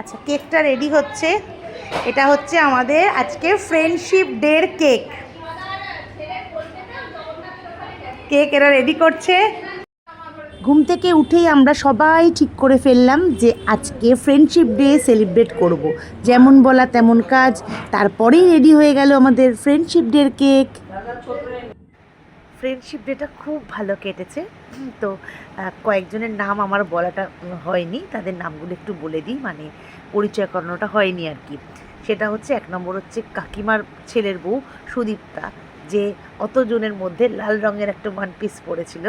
আচ্ছা কেকটা রেডি হচ্ছে। এটা হচ্ছে আমাদের আজকে ফ্রেন্ডশিপ ডের কেক কেক এরা রেডি করছে। ঘুম থেকে উঠেই আমরা সবাই ঠিক করে ফেললাম যে আজকে ফ্রেন্ডশিপ ডে সেলিব্রেট করব। যেমন বলা তেমন কাজ। তারপরেই রেডি হয়ে গেল আমাদের ফ্রেন্ডশিপ ডের কেক ফ্রেন্ডশিপ ডেটা খুব ভালো কেটেছে। তো কয়েকজনের নাম আমার বলাটা হয়নি। তাদের নামগুলো একটু বলে দিই। মানে পরিচয় করানোটা হয়নি আর কি। সেটা হচ্ছে এক নম্বর হচ্ছে কাকিমার ছেলের বউ সুদীপ্তা, যে অতজনের মধ্যে লাল রঙের একটা ওয়ান পিস পরেছিল,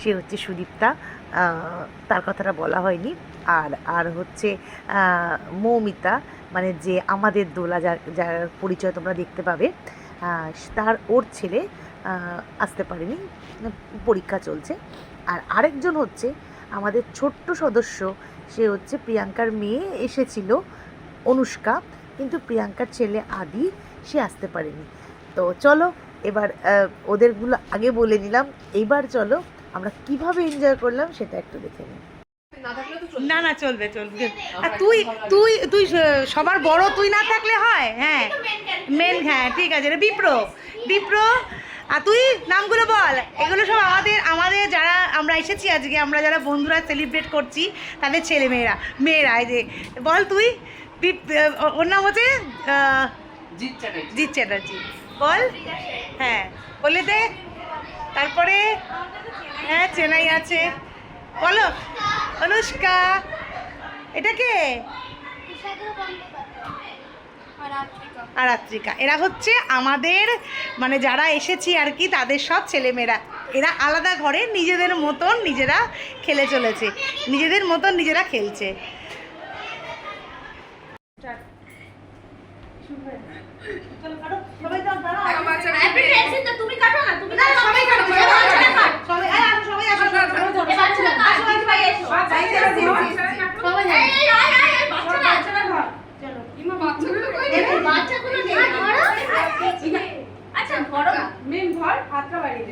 সে হচ্ছে সুদীপ্তা। তার কথাটা বলা হয়নি। আর আর হচ্ছে মৌমিতা মানে যে আমাদের দোলা যার যার পরিচয় তোমরা দেখতে পাবে তার ওর ছেলে আসতে পারেনি, পরীক্ষা চলছে। আর আরেকজন হচ্ছে আমাদের ছোট্ট সদস্য সে হচ্ছে প্রিয়াঙ্কার মেয়ে এসেছিল অনুষ্কা। কিন্তু প্রিয়াঙ্কার ছেলে আদি সে আসতে পারেনি। তো চলো এবার ওদেরগুলো আগে বলে নিলাম। এইবার চলো আমরা কীভাবে এনজয় করলাম সেটা একটু দেখে নিই। না না চলবে চলবে। আর তুই তুই তুই সবার বড় তুই না থাকলে হয়? হ্যাঁ। মেন হ্যাঁ ঠিক আছে রে বিপ্র। বিপ্র আর তুই নামগুলো বল। এগুলো সব আমাদের আমাদের যারা আমরা এসেছি আজকে আমরা যারা বন্ধুরা সেলিব্রেট করছি তাদের ছেলে মেয়েরা মেয়েরা এই যে বল তুই ওর নাম হচ্ছে জিৎ চ্যাটার্জি। বল। হ্যাঁ বলে দে। তারপরে হ্যাঁ চেনাই আছে। বলো অনুষ্কা। এটা কে? আর আত্রিকা। এরা হচ্ছে আমাদের মানে যারা এসেছি আর কি তাদের সব ছেলেমেয়েরা। এরা আলাদা ঘরে নিজেদের মতন নিজেরা খেলে চলেছে। নিজেদের মতন নিজেরা খেলছে। তুমি কাটো না তুমি কাটো সবাই কাটো সবাই আয়, আসো, সবাই আসো, সবাই আসো, ধরো, এ বাচ্চারা কাটো সবাই এসো বাচ্চারা দিও। সবাই এই এই আয় আয় আয় বাচ্চারা এবার বাচ্চাগুলো নেই ধরো আচ্ছা ধরো মেন ধর হাতটা বাড়িয়ে দে ধর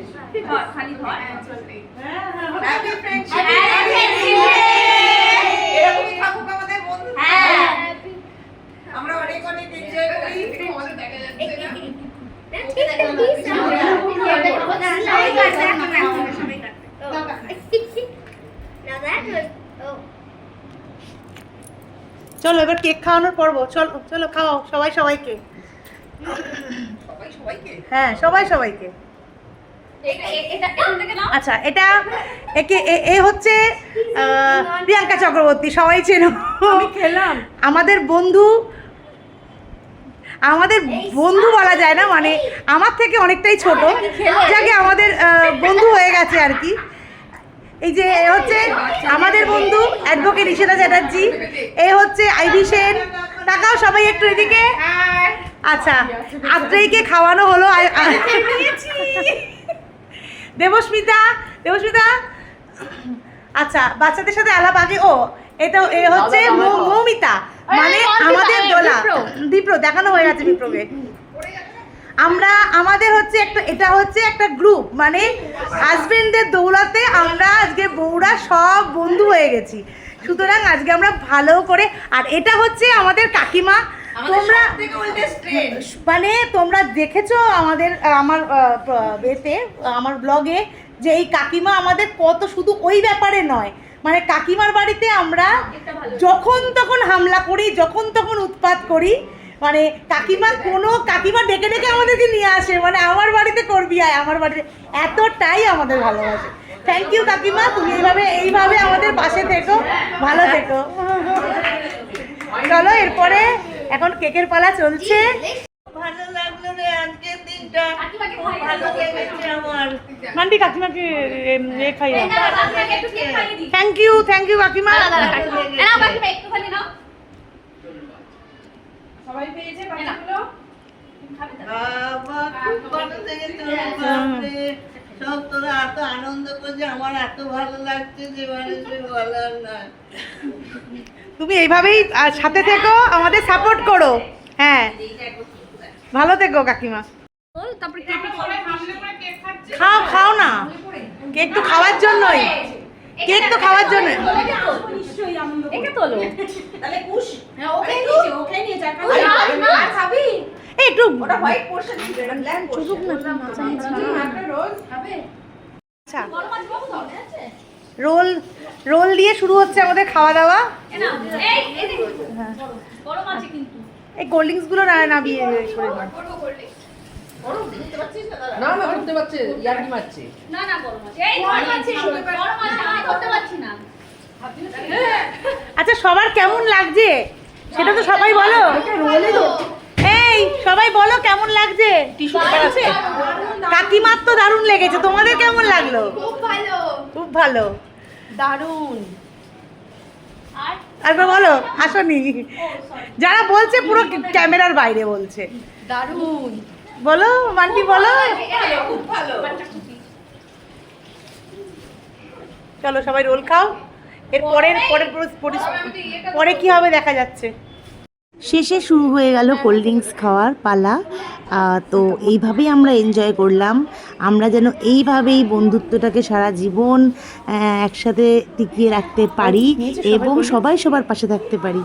খালি ধর হ্যাপি ফ্রেন্ডশিপ আমাদের বন্ধু হ্যাঁ আমরা অনেক অনেক এনজয় করি চলো এবার কেক খাওয়ানোর পর্ব। চলো চলো খাওয়াও সবাই সবাইকে? হ্যাঁ সবাই সবাইকে। আচ্ছা এটা একে এ- হচ্ছে প্রিয়াঙ্কা চক্রবর্তী সবাই চেনো। খেলাম। আমাদের বন্ধু আমাদের বন্ধু বলা যায় না মানে আমার থেকে অনেকটাই ছোট। যাকে আমাদের বন্ধু হয়ে গেছে আর কি। এই যে এ হচ্ছে আমাদের বন্ধু অ্যাডভোকেট ইশিতা চ্যাটার্জি এ হচ্ছে আইভি সেন। তাকাও সবাই একটু এদিকে। আচ্ছা আত্রেইকে খাওয়ানো হলো দেবস্মিতা দেবস্মিতা। আচ্ছা বাচ্চাদের সাথে আলাপ আগে ও এটা এ হচ্ছে মৌমিতা মানে আমাদের দোলা। বিপ্র। দেখানো হয়ে গেছে বিপ্রকে। আমরা আমাদের হচ্ছে একটা এটা হচ্ছে একটা গ্রুপ মানে হাজবেন্ডদের দৌলাতে আমরা আজকে বউরা সব বন্ধু হয়ে গেছি। সুতরাং আজকে আমরা ভালো করে আর এটা হচ্ছে আমাদের কাকিমা তোমরা মানে তোমরা দেখেছ আমাদের আমার এতে আমার ব্লগে যে এই কাকিমা আমাদের কত শুধু ওই ব্যাপারে নয় মানে কাকিমার বাড়িতে আমরা যখন তখন হামলা করি যখন তখন উৎপাত করি মানে কাকিমা কোনো কাকিমা ডেকে ডেকে আমাদেরকে নিয়ে আসে মানে আমার বাড়িতে করবি আয় আমার বাড়িতে এতটাই আমাদের ভালোবাসে। থ্যাংক ইউ কাকিমা তুমি এইভাবে এইভাবে আমাদের পাশে থেকো ভালো থেকো। চলো এরপরে এখন কেকের পালা চলছে। ভালো লাগল রে আজকের দিনটা। ভালো লেগেছে আমার। মান্টি কাকিমাকে এ খাইয়ে থ্যাংক ইউ থ্যাংক ইউ কাকিমা। সবাই পেয়েছে সব তোরা এত আনন্দ করছে আমার এত ভালো তুমি এইভাবেই সাথে থেকো আমাদের সাপোর্ট করো। হ্যাঁ। ভালো থেকো কাকিমা। খাও খাও না। কেক তো খাওয়ার জন্যই। কেক তো খাওয়ার জন্য একটু আচ্ছা। রোল রোল দিয়ে শুরু হচ্ছে আমাদের খাওয়া দাওয়া এই এই দেখ। বড় মাছ কিন্তু। এই কোল্ড ড্রিঙ্কসগুলো না নামিয়ে করে নাও। বড় করলে ওরম বুঝতে পারছিস না না না পারছে। ইয়ার্কি মারছে। না না বড় মাছ। এই বড় মাছ বড় মাছ আমি করতে পারছি না। আচ্ছা সবার কেমন লাগছে? সেটা তো সবাই বলো। এই সবাই বলো কেমন লাগছে? কাকিমার তো দারুণ লেগেছে। তোমাদের কেমন লাগল? খুব ভালো। খুব ভালো। দারুণ আর? একবার বলো আসনি। যারা বলছে পুরো ক্যামেরার বাইরে বলছে। দারুণ বলো মান্টি বলো। খুব ভালো চলো সবাই রোল খাও। এর পরের পরের পরে কি হবে দেখা যাচ্ছে। শেষে শুরু হয়ে গেল কোল্ড ড্রিঙ্কস খাওয়ার পালা। তো এইভাবেই আমরা এনজয় করলাম। আমরা যেন এইভাবেই বন্ধুত্বটাকে সারা জীবন একসাথে টিকিয়ে রাখতে পারি এবং সবাই সবার পাশে থাকতে পারি।